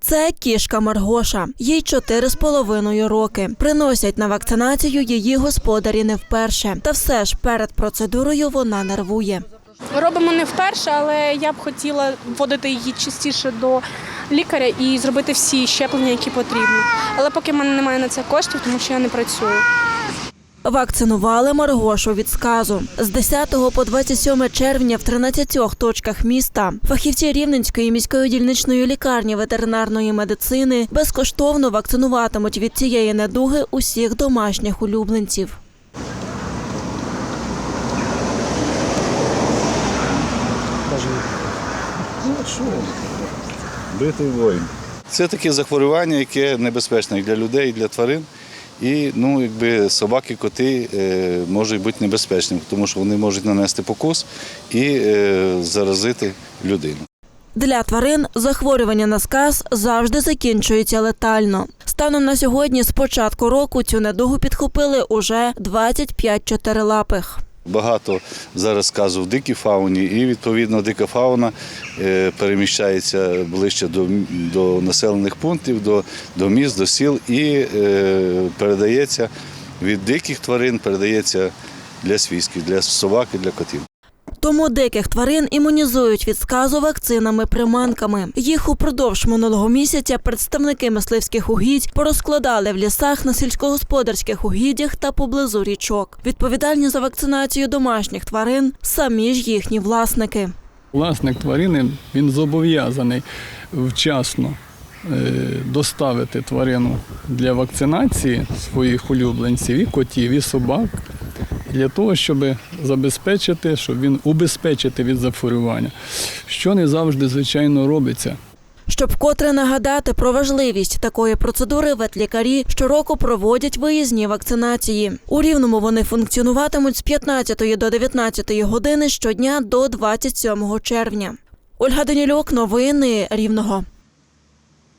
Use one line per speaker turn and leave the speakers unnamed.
Це кішка Маргоша. Їй чотири з половиною роки. Приносять на вакцинацію її господарі не вперше. Та все ж перед процедурою вона нервує.
Робимо не вперше, але я б хотіла вводити її частіше до лікаря і зробити всі щеплення, які потрібні. Але поки в мене немає на це коштів, тому що я не працюю.
Вакцинували Маргошу від сказу. З 10 по 27 червня в 13 точках міста фахівці Рівненської міської дільничної лікарні ветеринарної медицини безкоштовно вакцинуватимуть від цієї недуги усіх домашніх улюбленців.
Битий воїн. Це таке захворювання, яке небезпечне і для людей, і для тварин. І ну, якби собаки, коти е, можуть бути небезпечними, тому що вони можуть нанести покус і е, заразити людину.
Для тварин захворювання на сказ завжди закінчується летально. Станом на сьогодні, з початку року, цю недугу підхопили уже 25 чотирилапих.
Багато зараз сказу в дикій фауні, і відповідно дика фауна е, переміщається ближче до, до населених пунктів, до, до міст, до сіл і е, передається від диких тварин, передається для свійських, для собак і для котів.
Тому диких тварин імунізують від сказу вакцинами-приманками. Їх упродовж минулого місяця представники мисливських угідь порозкладали в лісах на сільськогосподарських угіддях та поблизу річок. Відповідальні за вакцинацію домашніх тварин самі ж їхні власники.
Власник тварини він зобов'язаний вчасно е, доставити тварину для вакцинації своїх улюбленців, і котів, і собак, для того, щоб забезпечити, щоб він убезпечити від захворювання, що не завжди, звичайно, робиться.
Щоб вкотре нагадати про важливість такої процедури, ветлікарі щороку проводять виїзні вакцинації. У рівному вони функціонуватимуть з 15 до 19 години щодня до 27 червня. Ольга Данілюк, новини Рівного.